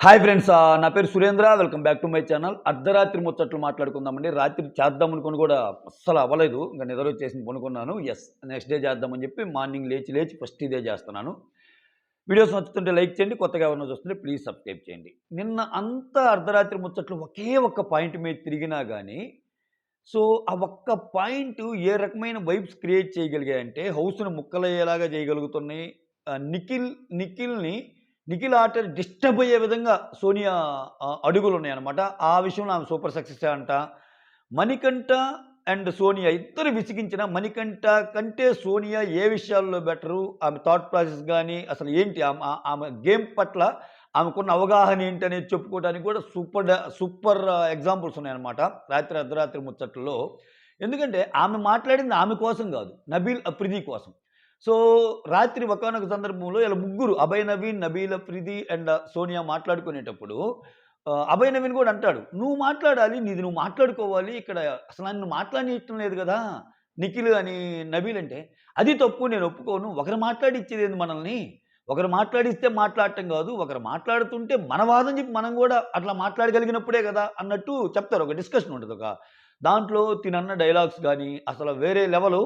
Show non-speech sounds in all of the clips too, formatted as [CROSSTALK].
Hi friends ఆ, నా పేరు Surendra welcome back to my channel. అర్ధరాత్రి ముచ్చట్లు మాట్లాడుకుందామండి. రాత్రి చేద్దాం అనుకుని కూడా అస్సలు అవ్వలేదు. ఇంకా నిద్ర వచ్చేసి పనుకున్నాను. ఎస్ నెక్స్ట్ డే చేద్దామని చెప్పి మార్నింగ్ లేచి లేచి ఫస్ట్ ఇదే చేస్తున్నాను. వీడియోస్ నచ్చుతుంటే లైక్ చేయండి. కొత్తగా ఎవరైనా చూస్తుంటే ప్లీజ్ సబ్స్క్రైబ్ చేయండి. నిన్న అంతా అర్ధరాత్రి ముచ్చట్లు ఒకే ఒక్క పాయింట్ మీద తిరిగినా కానీ సో ఆ ఒక్క పాయింట్ ఏ రకమైన వైబ్స్ క్రియేట్ చేయగలిగాయంటే హౌస్ను ముక్కలయ్యేలాగా చేయగలుగుతున్నాయి. నిఖిల్ నిఖిల్ని నిఖిల్ ఆట డిస్టర్బ్ అయ్యే విధంగా సోనియా అడుగులు ఉన్నాయన్నమాట ఆ విషయంలో ఆమె సూపర్ సక్సెస్ అంట. మణికంఠ అండ్ సోనియా ఇద్దరు విసిగించిన మణికంఠ కంటే సోనియా ఏ విషయాల్లో బెటరు? ఆమె థాట్ ప్రాసెస్ కానీ అసలు ఏంటి? ఆమె ఆమె గేమ్ పట్ల ఆమెకున్న అవగాహన ఏంటి అనేది చెప్పుకోవడానికి కూడా సూపర్ సూపర్ ఎగ్జాంపుల్స్ ఉన్నాయన్నమాట రాత్రి అర్ధరాత్రి ముచ్చట్లో ఎందుకంటే ఆమె మాట్లాడింది ఆమె కోసం కాదు నబీల్ అప్రిది కోసం. సో రాత్రి ఒకనొక సందర్భంలో ఇలా ముగ్గురు అభయ్ నవీన్ నబీల ప్రీతి అండ్ సోనియా మాట్లాడుకునేటప్పుడు అభయ అభయ్ నవీన్ కూడా అంటాడు నువ్వు మాట్లాడాలి నీది నువ్వు మాట్లాడుకోవాలి ఇక్కడ అసలు నన్ను మాట్లాడినట్టం లేదు కదా నిఖిల్ అని నబీల్ అంటే అది తప్పు నేను ఒప్పుకోను ఒకరు మాట్లాడిచ్చేది ఏంది మనల్ని? ఒకరు మాట్లాడిస్తే మాట్లాడటం కాదు ఒకరు మాట్లాడుతుంటే మన వాదం చెప్పి మనం కూడా అట్లా మాట్లాడగలిగినప్పుడే కదా అన్నట్టు చెప్తారు ఒక డిస్కషన్ ఉంటుంది ఒక దాంట్లో తినన్న డైలాగ్స్ కానీ అసలు వేరే లెవెలు.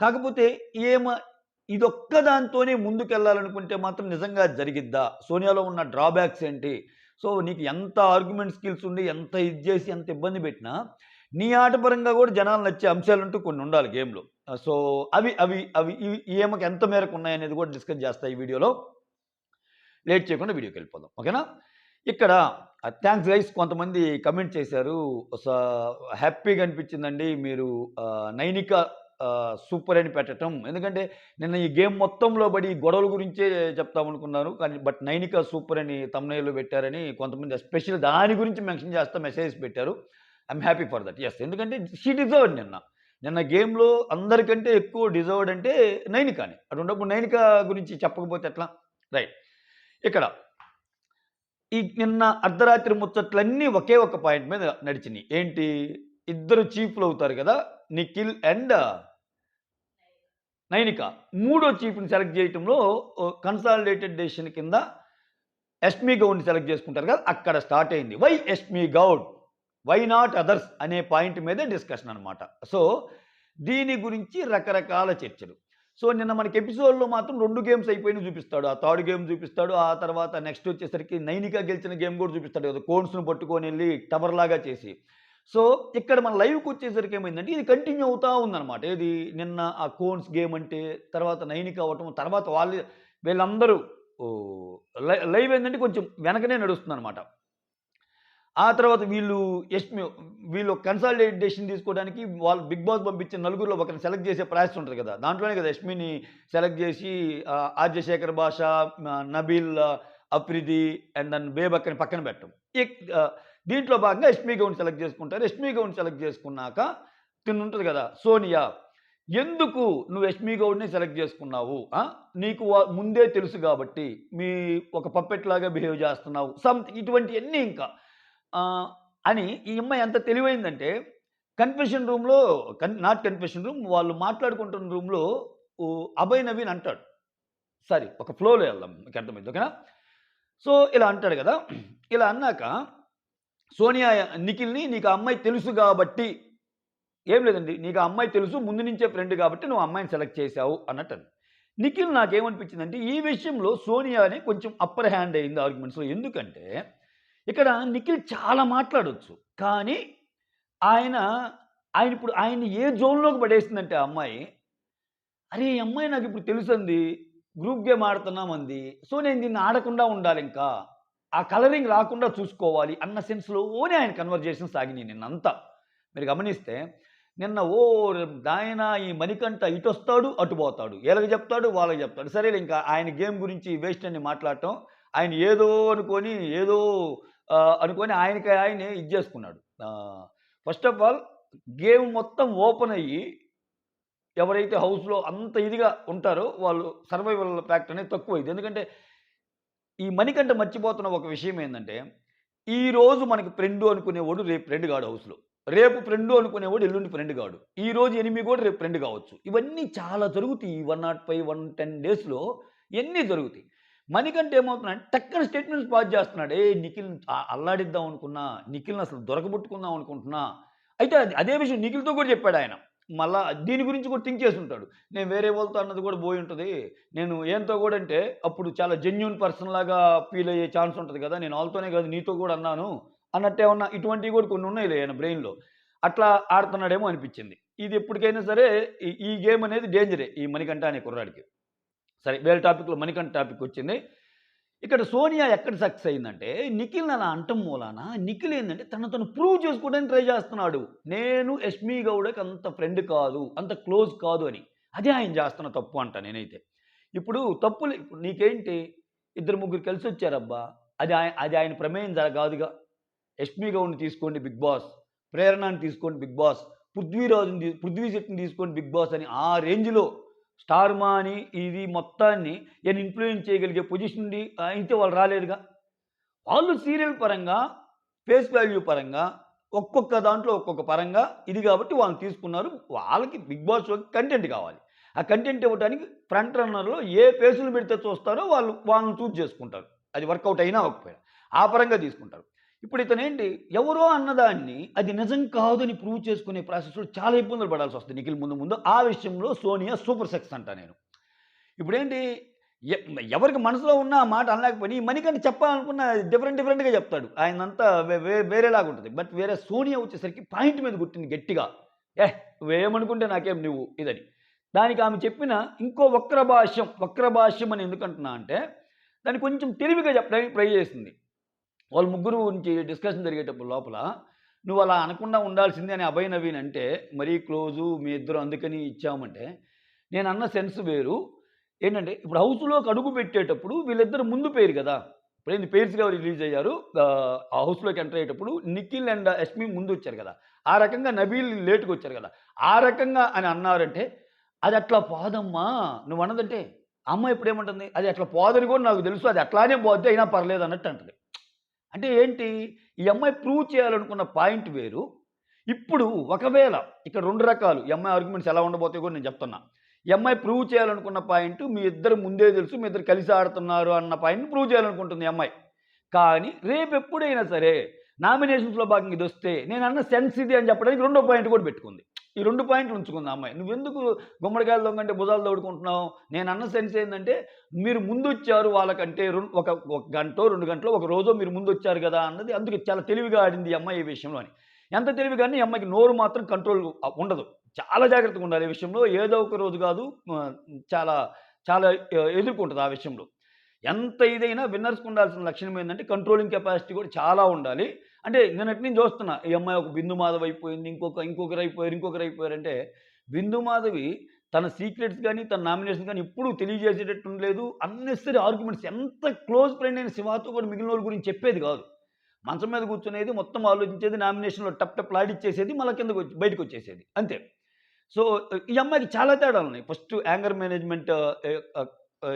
కాకపోతే ఏమ ఇదొక్క దాంతోనే ముందుకెళ్ళాలనుకుంటే మాత్రం నిజంగా జరిగిద్దా? సోనియాలో ఉన్న డ్రాబ్యాక్స్ ఏంటి? సో నీకు ఎంత ఆర్గ్యుమెంట్ స్కిల్స్ ఉండి ఎంత ఇది చేసి ఎంత ఇబ్బంది పెట్టినా నీ ఆటపరంగా కూడా జనాలు నచ్చే అంశాలంటూ కొన్ని ఉండాలి గేమ్లో. సో అవి అవి అవి ఇవి ఏమకు ఎంత మేరకు ఉన్నాయనేది కూడా డిస్కస్ చేస్తాయి ఈ వీడియోలో. లేట్ చేయకుండా వీడియోకి వెళ్ళిపోదాం. ఓకేనా? ఇక్కడ థ్యాంక్స్ గైస్ కొంతమంది కమెంట్ చేశారు. స- హ్యాపీగా అనిపించిందండి. మీరు నైనికా నైనిక సూపర్ అని పెట్టడం ఎందుకంటే నిన్న ఈ గేమ్ మొత్తంలో బడి గొడవల గురించే చెప్తామనుకున్నారు కానీ బట్ నైనిక సూపర్ అని తమ్నైల్లో పెట్టారని కొంతమంది ఎస్పెషల్ దాని గురించి మెన్షన్ చేస్తా మెసేజ్ పెట్టారు. I'm happy for that. Yes ఎందుకంటే షీ డిజర్వ్డ్ నిన్న. నిన్న గేమ్లో అందరికంటే ఎక్కువ డిజర్వ్డ్ అంటే నైనికాని. అటువంటిప్పుడు నైనిక గురించి చెప్పకపోతే ఎట్లా? రైట్ ఇక్కడ ఈ నిన్న అర్ధరాత్రి ముచ్చట్లన్నీ ఒకే ఒక పాయింట్ మీద నడిచినాయి. ఏంటి? ఇద్దరు చీఫ్లు అవుతారు కదా నిఖిల్ అండ్ నైనిక మూడో చీఫ్ని సెలెక్ట్ చేయటంలో కన్సాలిడేటెడ్ డెసిషన్ కింద ఎస్మి గౌడ్ని సెలెక్ట్ చేసుకుంటారు కదా అక్కడ స్టార్ట్ అయింది. Why Yashmi Gowd? Why not others? అనే పాయింట్ మీదే డిస్కషన్ అనమాట సో దీని గురించి రకరకాల చర్చలు. సో నిన్న మనకి ఎపిసోడ్లో మాత్రం రెండు గేమ్స్ అయిపోయినా చూపిస్తాడు. ఆ థర్డ్ గేమ్ చూపిస్తాడు ఆ తర్వాత నెక్స్ట్ వచ్చేసరికి నైనిక గెలిచిన గేమ్ కూడా చూపిస్తాడు కదా కోన్స్ను పట్టుకొని వెళ్ళి టవర్లాగా చేసి. సో ఇక్కడ మన లైవ్కి వచ్చేసరికి ఏమైందంటే ఇది కంటిన్యూ అవుతూ ఉందన్నమాట. ఏది? నిన్న ఆ కోన్స్ గేమ్ అంటే తర్వాత నైనిక్ అవ్వటం తర్వాత వాళ్ళు వీళ్ళందరూ లైవ్ ఏంటంటే కొంచెం వెనకనే నడుస్తుంది అనమాట ఆ తర్వాత వీళ్ళు ఎస్మి వీళ్ళు కన్సల్టేషన్ తీసుకోవడానికి వాళ్ళు బిగ్ బాస్ పంపించిన నలుగురిలో ఒకరిని సెలెక్ట్ చేసే ప్రయాసం ఉంటుంది కదా. దాంట్లోనే కదా యష్మిని సెలెక్ట్ చేసి ఆ, ఆద్యశేఖర్ భాష నబీల్ అఫ్రిది అండ్ దెన్ బేబక్కని పక్కన పెట్టడం. దీంట్లో భాగంగా యష్మి గౌన్ సెలెక్ట్ చేసుకుంటారు. ఎస్మీ గౌన్ సెలెక్ట్ చేసుకున్నాక తిని ఉంటుంది కదా సోనియా ఎందుకు నువ్వు యష్మి గౌడ్ని సెలెక్ట్ చేసుకున్నావు? నీకు వా- ముందే తెలుసు కాబట్టి మీ ఒక పప్పెట్ లాగా బిహేవ్ చేస్తున్నావు. సంథింగ్ ఇటువంటివన్నీ ఇంకా. అని ఈ అమ్మాయి ఎంత తెలివైందంటే కన్ఫెషన్ రూమ్లో కన్ నాట్ కన్ఫెషన్ రూమ్ వాళ్ళు మాట్లాడుకుంటున్న రూమ్లో అభయ్ నవీన్ అంటాడు. సరే ఒక ఫ్లోలో వెళ్దాం మీకు అర్థమైంది ఓకేనా? సో ఇలా అంటాడు కదా. ఇలా అన్నాక సోనియా నిఖిల్ని నీకు అమ్మాయి తెలుసు కాబట్టి ఏం లేదండి నీకు అమ్మాయి తెలుసు ముందు నుంచే ఫ్రెండ్ కాబట్టి నువ్వు అమ్మాయిని సెలెక్ట్ చేశావు అన్నట్టు అంది. నిఖిల్ నాకేమనిపించిందంటే ఈ విషయంలో సోనియానే కొంచెం అప్పర్ హ్యాండ్ అయింది ఆర్గ్యుమెంట్స్లో ఎందుకంటే ఇక్కడ నిఖిల్ చాలా మాట్లాడొచ్చు కానీ ఆయన ఆయన ఇప్పుడు ఆయన ఏ జోన్లోకి పడేసిందంటే ఆ అమ్మాయి అరే ఈ అమ్మాయి నాకు ఇప్పుడు తెలుసంది గ్రూప్ గేమ్ ఆడుతున్నామంది సో నేను దీన్ని ఆడకుండా ఉండాలి ఇంకా ఆ కలరింగ్ రాకుండా చూసుకోవాలి అన్న సెన్స్లోనే ఆయన కన్వర్జేషన్ సాగినాయి నిన్నంతా. మీరు గమనిస్తే నిన్న ఓ ఆయన ఈ మణికంఠ ఇటు వస్తాడు అటు పోతాడు. వీళ్ళకి చెప్తాడు వాళ్ళకి చెప్తాడు. సరే ఇంకా ఆయన గేమ్ గురించి వేస్ట్ అని మాట్లాడటం ఆయన ఏదో అనుకొని ఏదో అనుకొని ఆయనకి ఆయన ఇది చేసుకున్నాడు. ఫస్ట్ ఆఫ్ ఆల్ గేమ్ మొత్తం ఓపెన్ అయ్యి ఎవరైతే హౌస్లో అంత ఇదిగా ఉంటారో వాళ్ళు సర్వైవల్ ఫ్యాక్ట్ అనేది తక్కువ అయింది ఎందుకంటే ఈ మణికంఠ మర్చిపోతున్న ఒక విషయం ఏంటంటే ఈ రోజు మనకి ఫ్రెండ్ అనుకునేవాడు రేపు ఫ్రెండ్ కాడు హౌస్లో. రేపు ఫ్రెండ్ అనుకునేవాడు ఎల్లుండి ఫ్రెండ్ కాడు. ఈ రోజు ఎనిమిది కూడా రేపు ఫ్రెండ్ కావచ్చు. ఇవన్నీ చాలా జరుగుతాయి. ఈ one not five one ten డేస్లో ఎన్ని జరుగుతాయి? మణికంట ఏమవుతున్నాడు? టక్కన స్టేట్మెంట్స్ పాస్ చేస్తున్నాడు. ఏ నిఖిల్ ఆ- అల్లాడిద్దాం అనుకున్నా నిఖిల్ని అసలు దొరకబుట్టుకుందాం అనుకుంటున్నా. అయితే అదే విషయం నిఖిల్తో కూడా చెప్పాడు ఆయన. మళ్ళా దీని గురించి కూడా థింక్ చేసి ఉంటాడు. నేను వేరే వాళ్ళతో అన్నది కూడా పోయి ఉంటుంది. నేను ఏంతో కూడా అంటే అప్పుడు చాలా జెన్యున్ పర్సన్ లాగా ఫీల్ అయ్యే ఛాన్స్ ఉంటుంది కదా నేను వాళ్ళతోనే కాదు నీతో కూడా అన్నాను అన్నట్టే ఉన్న ఇటువంటివి కూడా కొన్ని ఉన్నాయి ఆయన బ్రెయిన్లో అట్లా ఆడుతున్నాడేమో అనిపించింది. ఇది ఎప్పటికైనా సరే ఈ- ఈ గేమ్ అనేది డేంజరే ఈ మణికంఠ అనే కుర్రాడికి. సరే వేరే టాపిక్లో మణికంఠ టాపిక్ వచ్చింది. ఇక్కడ సోనియా ఎక్కడ సక్సెస్ అయిందంటే నిఖిల్ అలా అంటం మూలాన నిఖిల్ ఏంటంటే తను తను ప్రూవ్ చేసుకోవడానికి ట్రై చేస్తున్నాడు. నేను యష్మి గౌడకి అంత ఫ్రెండ్ కాదు అంత క్లోజ్ కాదు అని. అదే ఆయన చేస్తున్న తప్పు అంట నేనైతే. ఇప్పుడు తప్పులు ఇప్పుడు నీకేంటి? ఇద్దరు ముగ్గురు కలిసి వచ్చారబ్బా. అది ఆయన అది ఆయన ప్రమేయం జర కాదుగా. యష్మి గౌడ్ని తీసుకోండి బిగ్ బాస్. ప్రేరణని తీసుకోండి బిగ్ బాస్. పృథ్వీరాజుని తీ- పృథ్వీ శెట్టిని తీసుకోండి బిగ్ బాస్ అని ఆ రేంజ్లో స్టార్ మా అని ఇది మొత్తాన్ని నేను ఇన్ఫ్లుయెన్స్ చేయగలిగే పొజిషన్ ఉండి అయితే వాళ్ళు రాలేదుగా. వాళ్ళు సీరియల్ పరంగా ఫేస్ వాల్యూ పరంగా ఒక్కొక్క దాంట్లో ఒక్కొక్క పరంగా ఇది కాబట్టి వాళ్ళు తీసుకున్నారు. వాళ్ళకి బిగ్ బాస్ షోకి కంటెంట్ కావాలి. ఆ కంటెంట్ ఇవ్వడానికి ఫ్రంట్ రన్నర్లో ఏ ఫేసులు పెడితే చూస్తారో వాళ్ళు వాళ్ళని చూజ్ చేసుకుంటారు. అది వర్కౌట్ అయినా అవ్వకపోయినా. ఆ పరంగా తీసుకుంటారు. ఇప్పుడు ఇతను ఏంటి ఎవరో అన్నదాన్ని అది నిజం కాదని ప్రూవ్ చేసుకునే ప్రాసెస్లో చాలా ఇబ్బందులు పడాల్సి వస్తుంది. నిఖిల్ ముందు ముందు ఆ విషయంలో సోనియా సూపర్ సెక్స్ అంట నేను. ఇప్పుడేంటి? ఎ- ఎవరికి మనసులో ఉన్న ఆ మాట అనలేకపోయి ఈ మణికంఠ చెప్పాలనుకున్న డిఫరెంట్ డిఫరెంట్గా చెప్తాడు. ఆయనంతా వే- వే- వేరేలాగా ఉంటుంది బట్ వేరే సోనియా వచ్చేసరికి పాయింట్ మీద గుర్తింది గట్టిగా. ఏ ఏమనుకుంటే నాకేం నువ్వు ఇదని. దానికి ఆమె చెప్పిన ఇంకో వక్ర భాష్యం వక్ర భాష్యం అని ఎందుకంటున్నా అంటే దాన్ని కొంచెం తెలివిగా చెప్పడానికి ట్రై చేసింది. వాళ్ళ ముగ్గురు నుంచి డిస్కషన్ జరిగేటప్పుడు లోపల నువ్వు అలా అనకుండా ఉండాల్సిందే అని అభయ నవీన్ అంటే మరీ క్లోజు మీ ఇద్దరు అందుకని ఇచ్చామంటే నేను అన్న సెన్స్ వేరు. ఏంటంటే ఇప్పుడు హౌస్లోకి అడుగు పెట్టేటప్పుడు వీళ్ళిద్దరు ముందు పేరు కదా. ఇప్పుడు ఏంది పేర్స్గా రిలీజ్ అయ్యారు? ఆ, హౌస్లోకి ఎంటర్ అయ్యేటప్పుడు నిఖిల్ అండ్ యష్మి ముందు వచ్చారు కదా. ఆ రకంగా నబీల్ లేటుగా వచ్చారు కదా. ఆ రకంగా అని అన్నారంటే అది అట్లా పోదమ్మా. నువ్వు అన్నదంటే అమ్మ ఇప్పుడు ఏమంటుంది అది అట్లా పోదని కూడా నాకు తెలుసు. అది అట్లానే పోద్ది అయినా పర్లేదు అన్నట్టు అంటుంది. అంటే ఏంటి? ఈ అమ్మాయి ప్రూవ్ చేయాలనుకున్న పాయింట్ వేరు. ఇప్పుడు ఒకవేళ ఇక్కడ రెండు రకాలు ఎంఐ ఆర్గ్యుమెంట్స్ ఎలా ఉండబోతాయి కూడా నేను చెప్తున్నా. ఎంఐ ప్రూవ్ చేయాలనుకున్న పాయింట్ మీ ఇద్దరు ముందే తెలుసు మీ ఇద్దరు కలిసి ఆడుతున్నారు అన్న పాయింట్ ప్రూవ్ చేయాలనుకుంటుంది ఎంఐ అమ్మాయి. కానీ రేపు ఎప్పుడైనా సరే నామినేషన్స్లో భాగంగా ఇది వస్తే నేను అన్న సెన్స్ ఇది అని చెప్పడానికి రెండో పాయింట్ కూడా పెట్టుకుంది. ఈ రెండు పాయింట్లు ఉంచుకుంది అమ్మాయి. అమ్మాయి నువ్వెందుకు గుమ్మడికాయలు దొంగంటే భుజాలు దొడుకుంటున్నావు నేను అన్న సెన్స్ ఏంటంటే మీరు ముందు వచ్చారు వాళ్ళకంటే రెండు ఒక ఒక గంట రెండు గంటలో ఒక రోజో మీరు ముందు వచ్చారు కదా అన్నది అందుకే చాలా తెలివిగా ఆడింది ఈ అమ్మాయి ఈ విషయంలో అని. ఎంత తెలివిగానే ఈ అమ్మాయికి నోరు మాత్రం కంట్రోల్ ఉండదు. చాలా జాగ్రత్తగా ఉండాలి ఈ విషయంలో. ఏదో ఒక రోజు కాదు చాలా చాలా ఎదుర్కొంటుంది ఆ విషయంలో. ఎంత ఇదైనా విన్నర్స్కి ఉండాల్సిన లక్షణం ఏంటంటే కంట్రోలింగ్ కెపాసిటీ కూడా చాలా ఉండాలి. అంటే నేను నుంచి చూస్తున్నా. ఈ అమ్మాయి ఒక బిందు మాధవ్ అయిపోయింది ఇంకొక ఇంకొకరు అయిపోయారు ఇంకొకరు అయిపోయారు అంటే బిందు మాధవి తన సీక్రెట్స్ కానీ తన నామినేషన్ కానీ ఎప్పుడూ తెలియజేసేటట్టు లేదు అన్నెసరీ ఆర్గ్యుమెంట్స్ ఎంత క్లోజ్ ఫ్రెండ్ అయిన శివాతో కూడా మిగిలిన వాళ్ళ గురించి చెప్పేది కాదు. మంచం మీద కూర్చునేది మొత్తం ఆలోచించేది నామినేషన్లో టప్ టప్ లాడిచ్చేసేది మళ్ళీ కిందకు వచ్చి బయటకు వచ్చేసేది. అంతే. సో ఈ అమ్మాయికి చాలా తేడాలు ఉన్నాయి. ఫస్ట్ యాంగర్ మేనేజ్మెంట్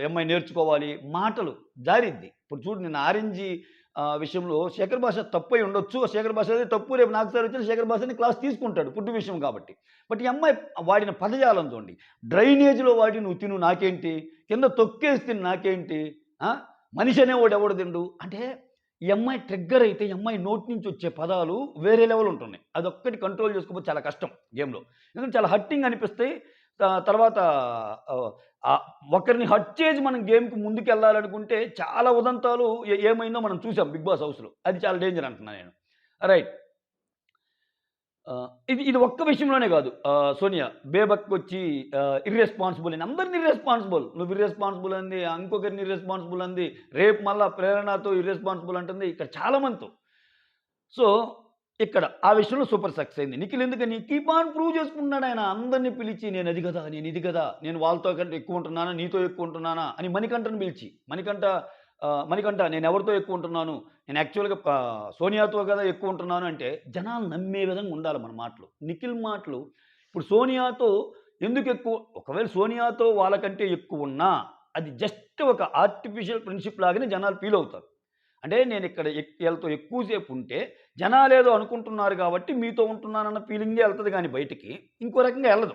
అమ్మాయి నేర్చుకోవాలి మాటలు జారిద్ది. ఇప్పుడు చూడు నేను ఆరెంజీ విషయంలో శేఖర్ భాష తప్పు ఉండొచ్చు. శేఖర్ భాష అదే తప్పు. రేపు నాకు సార్ వచ్చిన శేఖర్ భాషని క్లాస్ తీసుకుంటాడు పుట్టు విషయం కాబట్టి. బట్ ఈ అమ్మాయి వాడిన పదజాలం చూడండి. డ్రైనేజ్లో వాడి నువ్వు తిను నాకేంటి? కింద తొక్కేసి తిను నాకేంటి? మనిషి అనేవాడు ఎవడు తిండు? అంటే ఈ అమ్మాయి ట్రిగ్గర్ అయితే ఈ అమ్మాయి నోటి నుంచి వచ్చే పదాలు వేరే లెవెల్ ఉంటున్నాయి. అదొక్కటి కంట్రోల్ చేసుకోకపోతే చాలా కష్టం గేమ్లో ఎందుకంటే చాలా హట్టింగ్ అనిపిస్తాయి. తర్వాత ఒకరిని హట్ చేసి మనం గేమ్కి ముందుకు వెళ్ళాలనుకుంటే చాలా ఉదంతాలు ఏమైందో మనం చూసాం బిగ్ బాస్ హౌస్లో. అది చాలా డేంజర్ అంటున్నాను నేను. రైట్. ఇది ఇది ఒక్క విషయంలోనే కాదు. సోనియా బేబక్ వచ్చి ఇర్రెస్పాన్సిబుల్ అని అందరిని ఇర్రెస్పాన్సిబుల్ నువ్వు ఇర్రెస్పాన్సిబుల్ అంది ఇంకొకరిని ఇర్రెస్పాన్సిబుల్ అంది రేపు మళ్ళా ప్రేరణతో ఇర్రెస్పాన్సిబుల్ అంటుంది ఇక్కడ చాలామందితో సో ఇక్కడ ఆ విషయంలో సూపర్ సక్సెస్ అయింది. నిఖిల్ ఎందుకని? కీప్ ఆన్ ప్రూవ్ చేసుకుంటున్నాడు ఆయన. అందరినీ పిలిచి నేను అది కదా నేను ఇది కదా నేను వాళ్ళతో కంటే ఎక్కువ ఉంటున్నానా నీతో ఎక్కువ ఉంటున్నానా అని మణికంఠను పిలిచి. మణికంఠ మణికంఠ నేను ఎవరితో ఎక్కువ ఉంటున్నాను? నేను యాక్చువల్గా సోనియాతో కదా ఎక్కువ ఉంటున్నాను అంటే జనాలు నమ్మే విధంగా ఉండాలి మన మాటలు. నిఖిల్ మాటలు ఇప్పుడు సోనియాతో ఎందుకు ఎక్కువ ఒకవేళ సోనియాతో వాళ్ళకంటే ఎక్కువ ఉన్నా అది జస్ట్ ఒక ఆర్టిఫిషియల్ ప్రిన్సిప్ లాగానే జనాలు ఫీల్ అవుతారు. అంటే నేను ఇక్కడ ఎక్- వీళ్ళతో ఎక్కువసేపు ఉంటే జనాలు ఏదో అనుకుంటున్నారు కాబట్టి మీతో ఉంటున్నానన్న ఫీలింగే వెళ్తుంది కానీ బయటికి ఇంకో రకంగా వెళ్ళదు.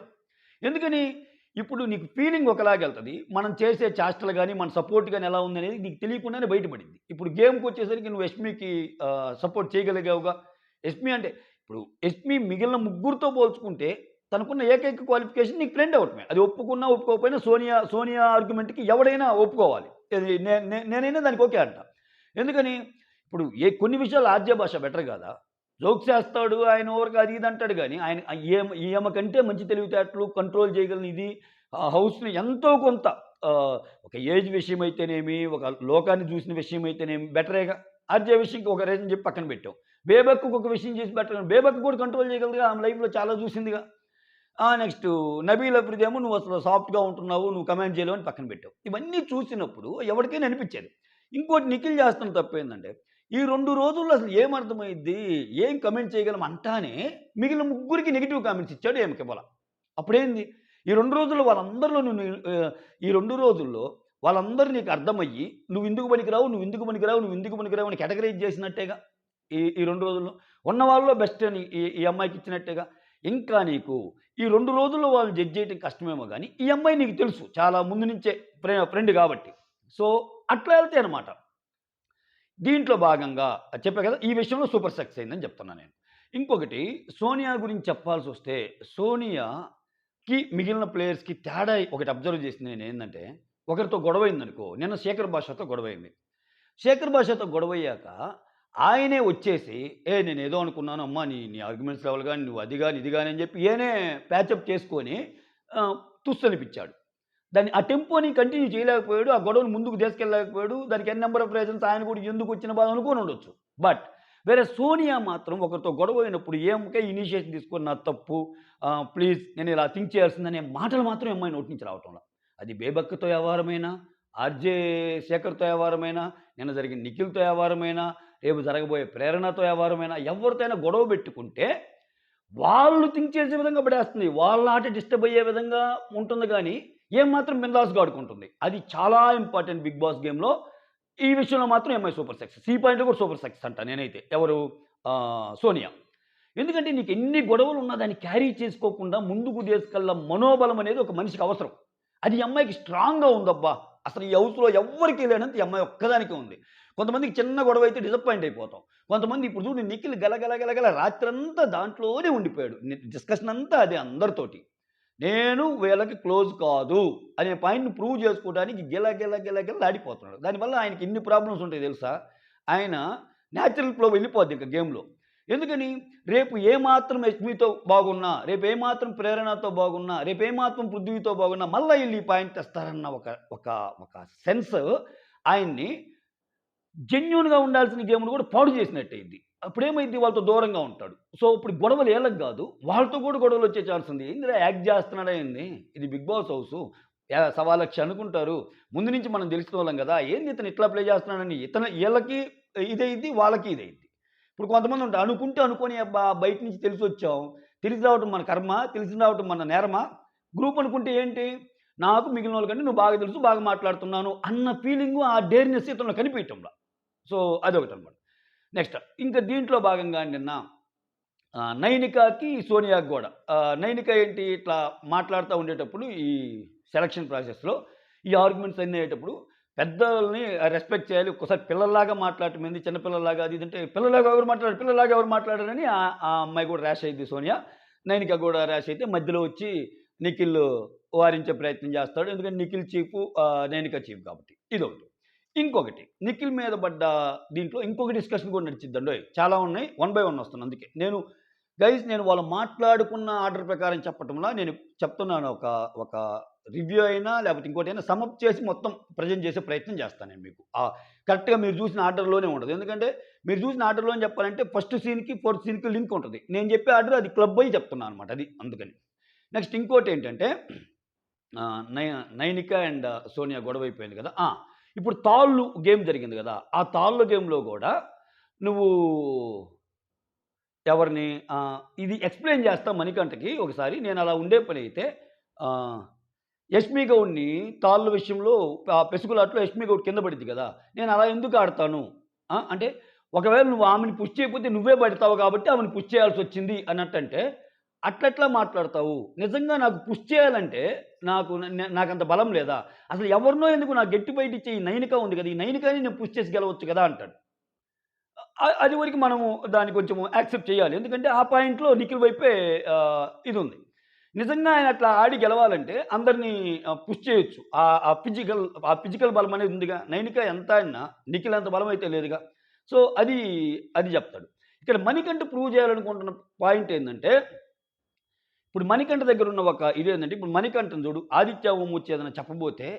ఎందుకని? ఇప్పుడు నీకు ఫీలింగ్ ఒకలాగా వెళ్తుంది. మనం చేసే చేష్టలు కానీ మన సపోర్ట్ కానీ ఎలా ఉంది అనేది నీకు తెలియకుండానే బయటపడింది. ఇప్పుడు గేమ్కి వచ్చేసరికి నువ్వు ఎస్మీకి సపోర్ట్ చేయగలిగావుగా? ఎస్మీ అంటే ఇప్పుడు ఎస్మీ మిగిలిన ముగ్గురితో పోల్చుకుంటే తనకున్న ఏకైక క్వాలిఫికేషన్ నీకు ఫ్రెండ్ అవటమే. అది ఒప్పుకున్నా ఒప్పుకోకపోయినా సోనియా సోనియా ఆర్గ్యుమెంట్కి ఎవడైనా ఒప్పుకోవాలి. నేనైనా దానికి ఓకే అంట. ఎందుకని? ఇప్పుడు ఏ కొన్ని విషయాలు ఆద్య భాష బెటర్ కదా? జోక్ చేస్తాడు ఆయన ఓవర్కి అది ఇది అంటాడు కానీ ఆయన ఈమె ఈమె కంటే మంచి తెలివితేటలు కంట్రోల్ చేయగలిగిన ఇది ఆ హౌస్ని ఎంతో కొంత ఒక ఏజ్ విషయం అయితేనేమి ఒక లోకాన్ని చూసిన విషయం అయితేనేమి బెటరేగా ఆర్జే విషయంకి ఒక రీజన్ చెప్పి పక్కన పెట్టాం. బేబక్కు ఒక విషయం చేసి బెటర్ బేబక్ కూడా కంట్రోల్ చేయగలదుగా? ఆమె లైఫ్లో చాలా చూసిందిగా. నెక్స్ట్ నబీల్ అఫ్రిది ఏమో నువ్వు అసలు సాఫ్ట్గా ఉంటున్నావు నువ్వు కమాండ్ చేయలేవు అని పక్కన పెట్టావు ఇవన్నీ చూసినప్పుడు ఎవరికైనా అనిపించేది ఇంకోటి నిఖిల్ చేస్తున్న తప్పేందంటే ఈ రెండు రోజుల్లో అసలు ఏమర్థమైంది ఏం కమెంట్ చేయగలం అంటానే మిగిలిన ముగ్గురికి నెగిటివ్ కామెంట్స్ ఇచ్చాడు ఏమికి ఇవ్వాల. అప్పుడేంది? ఈ రెండు రోజుల్లో వాళ్ళందరిలో నువ్వు ఈ రెండు రోజుల్లో వాళ్ళందరూ నీకు అర్థమయ్యి నువ్వు ఇందుకు పనికిరావు నువ్వు ఇందుకు పనికిరావు నువ్వు ఇందుకు పనికిరావు అని కేటగరైజ్ చేసినట్టేగా? ఈ ఈ రెండు రోజుల్లో ఉన్న వాళ్ళలో బెస్ట్ అని ఈ ఈ అమ్మాయికి ఇచ్చినట్టేగా? ఇంకా నీకు ఈ రెండు రోజుల్లో వాళ్ళు జడ్జ్ చేయడం కష్టమేమో కానీ ఈ అమ్మాయి నీకు తెలుసు. చాలా ముందు నుంచే ఫ్రెండ్ కాబట్టి. సో అట్లా వెళ్తే అనమాట దీంట్లో భాగంగా చెప్పా కదా ఈ విషయంలో సూపర్ సక్సెస్ అయిందని చెప్తున్నాను నేను. ఇంకొకటి సోనియా గురించి చెప్పాల్సి వస్తే సోనియాకి మిగిలిన ప్లేయర్స్కి తేడా ఒకటి అబ్జర్వ్ చేసింది నేను ఏంటంటే ఒకరితో గొడవ అయిందనుకో నిన్న శేఖర్ భాషతో గొడవ అయింది. శేఖర్ భాషతో గొడవయ్యాక ఆయనే వచ్చేసి ఏ నేను ఏదో అనుకున్నాను అమ్మా నీ నీ ఆర్గ్యుమెంట్స్ లెవెల్ కానీ నువ్వు అది కానీ ఇది కానీ అని చెప్పి ఏనే ప్యాచప్ చేసుకొని తుస్సనిపించాడు. దాన్ని ఆ టెంపోని కంటిన్యూ చేయలేకపోయాడు ఆ గొడవను ముందుకు తీసుకెళ్ళలేకపోయాడు దానికి ఎన్ నెంబర్ ఆఫ్ రీజన్స్ ఆయన కూడా ఎందుకు వచ్చిన బాధ అనుకుని ఉండొచ్చు. బట్ వేరే సోనియా మాత్రం ఒకరితో గొడవ అయినప్పుడు ఏమకే ఇనిషియేషన్ తీసుకున్న తప్పు ప్లీజ్ నేను ఇలా థింక్ చేయాల్సిందనే మాటలు మాత్రం అమ్మాయి నోటి నుంచి రావటంలో. అది బేబక్కతో వ్యవహారమైనా ఆర్జే శేఖర్తో వ్యవహారమైనా నిన్న జరిగిన నిఖిల్తో వ్యవహారమైనా రేపు జరగబోయే ప్రేరణతో వ్యవహారమైనా ఎవరితో అయినా గొడవ పెట్టుకుంటే వాళ్ళు థింక్ చేసే విధంగా పడేస్తుంది. వాళ్ళ ఆట డిస్టర్బ్ అయ్యే విధంగా ఉంటుంది కానీ ఏమాత్రం మాత్రం బిందాస్గా ఆడుకుంటుంది అది చాలా ఇంపార్టెంట్ బిగ్ బాస్ గేమ్లో. ఈ విషయంలో మాత్రం ఎంఐ సూపర్ సక్సెస్. ఈ పాయింట్లో కూడా సూపర్ సక్సెస్ అంట నేనైతే. ఎవరు? సోనియా. ఎందుకంటే నీకు ఎన్ని గొడవలు ఉన్నా దాన్ని క్యారీ చేసుకోకుండా ముందుకు తీసుకెళ్ళ మనోబలం అనేది ఒక మనిషికి అవసరం. అది ఈ అమ్మాయికి స్ట్రాంగ్గా ఉందబ్బా. అసలు ఈ హౌస్లో ఎవ్వరికి లేనంత ఈ అమ్మాయి ఒక్కదానికే ఉంది. కొంతమందికి చిన్న గొడవ అయితే డిసప్పాయింట్ అయిపోతాం. కొంతమంది ఇప్పుడు చూడు నిఖిల్ గలగల గలగల రాత్రంతా దాంట్లోనే ఉండిపోయాడు. డిస్కషన్ అంతా అదే అందరితోటి. నేను వీళ్ళకి క్లోజ్ కాదు అనే పాయింట్ని ప్రూవ్ చేసుకోవడానికి గిల గిల గిల గిల ఆడిపోతున్నాడు దానివల్ల ఆయనకి ఎన్ని ప్రాబ్లమ్స్ ఉంటాయి తెలుసా? ఆయన న్యాచురల్ ఫ్లో వెళ్ళిపోద్ది ఇంకా గేమ్లో ఎందుకని? రేపు ఏమాత్రం యష్మితో బాగున్నా రేపు ఏమాత్రం ప్రేరణతో బాగున్నా రేపు ఏమాత్రం పృథ్వీతో బాగున్నా మళ్ళీ వెళ్ళి ఈ పాయింట్ తెస్తారన్న ఒక ఒక ఒక సెన్స్ ఆయన్ని జెన్యున్గా ఉండాల్సిన గేమ్ను కూడా పాడు చేసినట్టయింది. అప్పుడేమైంది? వాళ్ళతో దూరంగా ఉంటాడు. సో ఇప్పుడు గొడవలు ఏళ్ళకి కాదు. వాళ్ళతో కూడా గొడవలు వచ్చే ఛాన్స్ ఉంది. ఏందిరా యాక్ట్ చేస్తున్నాడా ఏంది? ఇది బిగ్ బాస్ హౌస్. యా- సవా లక్ష అనుకుంటారు. ముందు నుంచి మనం తెలిసిన వాళ్ళం కదా. ఏంది ఇతను ఇట్లా ప్లే చేస్తున్నాడని? ఇతను వీళ్ళకి ఇదైంది వాళ్ళకి ఇదైంది ఇప్పుడు కొంతమంది ఉంటారు అనుకుంటే అనుకొని అబ్బా బయట నుంచి తెలిసి వచ్చాం. తెలిసి రావటం మన కర్మ తెలిసి రావటం మన నేరమా. గ్రూప్ అనుకుంటే ఏంటి? నాకు మిగిలిన వాళ్ళకంటే నువ్వు బాగా తెలుసు బాగా మాట్లాడుతున్నాను అన్న ఫీలింగు ఆ డేర్నెస్ ఇతను కనిపించటంలో. సో అదొకటి అనమాట నెక్స్ట్ ఇంకా దీంట్లో భాగంగా నిన్న నైనికాకి సోనియాకి కూడా నైనిక ఏంటి ఇట్లా మాట్లాడుతూ ఉండేటప్పుడు ఈ సెలక్షన్ ప్రాసెస్లో ఈ ఆర్గ్యుమెంట్స్ అన్నీ అయ్యేటప్పుడు పెద్దల్ని రెస్పెక్ట్ చేయాలి ఒక్కసారి పిల్లల్లాగా మాట్లాడటం ఏంది చిన్నపిల్లలాగా అది ఇది అంటే పిల్లలాగా ఎవరు మాట్లాడారు పిల్లలాగా ఎవరు మాట్లాడారని ఆ ఆ అమ్మాయి కూడా ర్యాష్ అయింది సోనియా. నైనిక కూడా ర్యాష్ అయితే మధ్యలో వచ్చి నిఖిల్ వారించే ప్రయత్నం చేస్తాడు ఎందుకంటే నిఖిల్ చీఫ్ నైనిక చీఫ్ కాబట్టి. ఇదొకటి. ఇంకొకటి నిఖిల్ మీద పడ్డ దీంట్లో ఇంకొక డిస్కషన్ కూడా నడిచిద్దండి. చాలా ఉన్నాయి వన్ బై వన్ వస్తుంది అందుకే నేను గైస్ నేను వాళ్ళు మాట్లాడుకున్న ఆర్డర్ ప్రకారం చెప్పటంలో నేను చెప్తున్నాను ఒక ఒక రివ్యూ అయినా లేకపోతే ఇంకోటి అయినా సమప్ చేసి మొత్తం ప్రజెంట్ చేసే ప్రయత్నం చేస్తాను నేను మీకు. ఆ కరెక్ట్గా మీరు చూసిన ఆర్డర్లోనే ఉండదు. ఎందుకంటే మీరు చూసిన ఆర్డర్లో చెప్పాలంటే ఫస్ట్ సీన్కి ఫోర్త్ సీన్కి లింక్ ఉంటుంది. నేను చెప్పే ఆర్డర్ అది క్లబ్ అయి చెప్తున్నాను అనమాట అది అందుకని. నెక్స్ట్ ఇంకోటి ఏంటంటే నయ నైనిక అండ్ సోనియా గొడవ అయిపోయింది కదా ఇప్పుడు తాళ్ళు గేమ్ జరిగింది కదా ఆ తాళ్ళు గేమ్లో కూడా నువ్వు ఎవరిని ఇది ఎక్స్ప్లెయిన్ చేస్తా మణికంఠకి ఒకసారి. నేను అలా ఉండే పని అయితే యష్మి గౌడ్ని తాళ్ళ విషయంలో ఆ పెసుగులాట్లో యష్మి గౌడ్ కింద పడింది కదా నేను అలా ఎందుకు ఆడతాను? అంటే ఒకవేళ నువ్వు ఆమెను పుష్ చేయకపోతే నువ్వే పడతావు కాబట్టి ఆమెను పుష్ చేయాల్సి వచ్చింది అన్నట్టంటే అట్లట్లా మాట్లాడతావు? నిజంగా నాకు పుష్ చేయాలంటే నాకు నాకు అంత బలం లేదా? అసలు ఎవరినో ఎందుకు నాకు గట్టి బయట ఇచ్చే ఈ నైనిక ఉంది కదా ఈ నైనికని నేను పుష్ చేసి గెలవచ్చు కదా అంటాడు. అది వరకు మనము దాన్ని కొంచెం యాక్సెప్ట్ చేయాలి. ఎందుకంటే ఆ పాయింట్లో నిఖిల్ వైపే ఇది ఉంది నిజంగా ఆయన అట్లా ఆడి గెలవాలంటే అందరినీ పుష్ చేయొచ్చు. ఆ ఆ ఫిజికల్ ఆ ఫిజికల్ బలం అనేది ఉందిగా. నైనిక ఎంత అయినా నిఖిల్ అంత బలం అయితే లేదుగా. సో అది అది చెప్తాడు. ఇక్కడ మణికంఠ ప్రూవ్ చేయాలనుకుంటున్న పాయింట్ ఏంటంటే ఇప్పుడు మణికంఠ దగ్గర ఉన్న ఒక ఇది ఏంటంటే ఇప్పుడు మణికంఠం చూడు ఆదిత్య ఓం వచ్చి చెప్పబోతే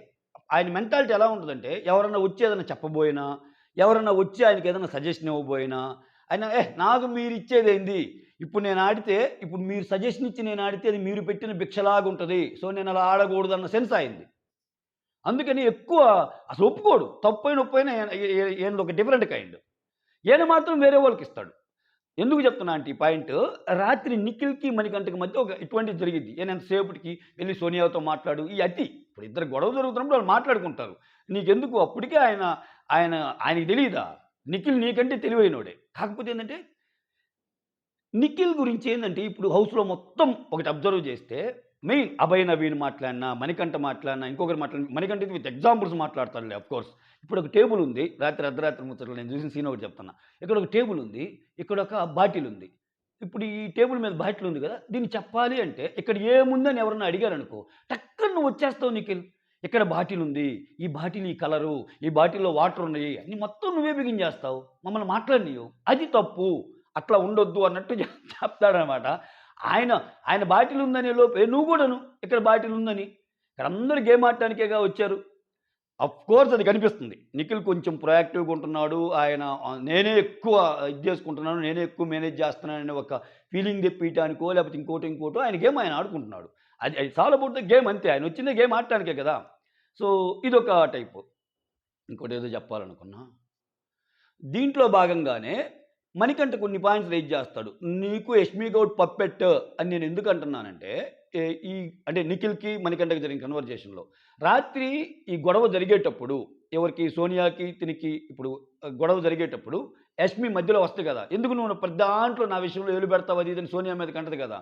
ఆయన మెంటాలిటీ ఎలా ఉంటుందంటే ఎవరన్నా వచ్చి చెప్పబోయినా ఎవరన్నా వచ్చి ఆయనకి ఏదైనా సజెషన్ ఇవ్వబోయినా ఆయన ఏ నాకు మీరు ఇచ్చేదేంది? ఇప్పుడు నేను ఆడితే ఇప్పుడు మీరు సజెషన్ ఇచ్చి నేను ఆడితే అది మీరు పెట్టిన భిక్షలాగా ఉంటుంది. సో నేను అలా ఆడకూడదు అన్న సెన్స్ అయింది అందుకని ఎక్కువ అసలు ఒప్పుకోడు. తప్పైన ఒప్పైన ఈయన ఒక డిఫరెంట్ కైండ్ ఈయన మాత్రం వేరే వాళ్ళకి ఇస్తాడు. ఎందుకు చెప్తున్నా అంటే ఈ పాయింట్ రాత్రి నిఖిల్కి మణికంఠకి మధ్య ఒక ఇటువంటిది జరిగింది. నేను ఎంతసేపటికి వెళ్ళి సోనియాతో మాట్లాడు ఈ అతి. ఇప్పుడు ఇద్దరు గొడవ జరుగుతున్నప్పుడు వాళ్ళు మాట్లాడుకుంటారు. నీకెందుకు? అప్పటికే ఆయన ఆయన ఆయనకి తెలియదా నిఖిల్ నీకంటే తెలివైనోడే. కాకపోతే ఏంటంటే నిఖిల్ గురించి ఏంటంటే ఇప్పుడు హౌస్లో మొత్తం ఒకటి అబ్జర్వ్ చేస్తే మెయిన్ అభయ నవీన్ మాట్లాడినా మణికంఠ మాట్లాడినా ఇంకొకరు మాట్లాడిన మణికంఠ విత్ ఎగ్జాంపుల్స్ మాట్లాడతారులే అఫ్ కోర్స్ ఇప్పుడు ఒక టేబుల్ ఉంది. రాత్రి అర్ధరాత్రి ముచ్చట్లు నేను చూసిన సీన్ ఒకటి చెప్తున్నా. ఇక్కడ ఒక టేబుల్ ఉంది. ఇక్కడ ఒక బాటిల్ ఉంది. ఇప్పుడు ఈ టేబుల్ మీద బాటిల్ ఉంది కదా దీన్ని చెప్పాలి అంటే ఇక్కడ ఏముందని ఎవరన్నా అడిగారనుకో టక్కన నువ్వు వచ్చేస్తావు నిఖిల్. ఇక్కడ బాటిల్ ఉంది. ఈ బాటిల్ ఈ కలరు ఈ బాటిల్లో వాటర్ ఉన్నాయి. అన్ని మొత్తం నువ్వే బిగించేస్తావు మమ్మల్ని మాట్లాడినవు అది తప్పు. అట్లా ఉండొద్దు అన్నట్టు చెప్తాడనమాట. ఆయన ఆయన బాటిల్ ఉందనే లోపే నువ్వు కూడాను ఇక్కడ బాటిల్ ఉందని. ఇక్కడ అందరూ గేమ్ ఆడటానికేగా వచ్చారు. అఫ్ కోర్స్ అది కనిపిస్తుంది. నిఖిల్ కొంచెం ప్రొయాక్టివ్గా ఉంటున్నాడు. ఆయన నేనే ఎక్కువ ఇది చేసుకుంటున్నాను. నేనే ఎక్కువ మేనేజ్ చేస్తున్నాను అనే ఒక ఫీలింగ్ తెప్పించడానికో లేకపోతే ఇంకోటి ఇంకోటో ఆయన గేమ్ ఆయన ఆడుకుంటున్నాడు. అది అది చాలా గేమ్ అంతే. ఆయన వచ్చిందే గేమ్ ఆడటానికే కదా. సో ఇదొక టైపు ఇంకోటి ఏదో చెప్పాలనుకున్నా. దీంట్లో భాగంగానే మణికంట కొన్ని పాయింట్స్ రేజ్ చేస్తాడు. నీకు యష్మి గౌడ్ పప్పెట్ అని నేను ఎందుకు అంటున్నానంటే ఈ అంటే నిఖిల్కి మణికంటకి జరిగిన కన్వర్జేషన్లో రాత్రి ఈ గొడవ జరిగేటప్పుడు ఎవరికి? సోనియాకి తినికి ఇప్పుడు గొడవ జరిగేటప్పుడు యష్మి మధ్యలో వస్తుంది కదా. ఎందుకు నువ్వు ప్రతి దాంట్లో నా విషయంలో ఏలు పెడతావు? అది ఇదని సోనియా మీద కంటది కదా.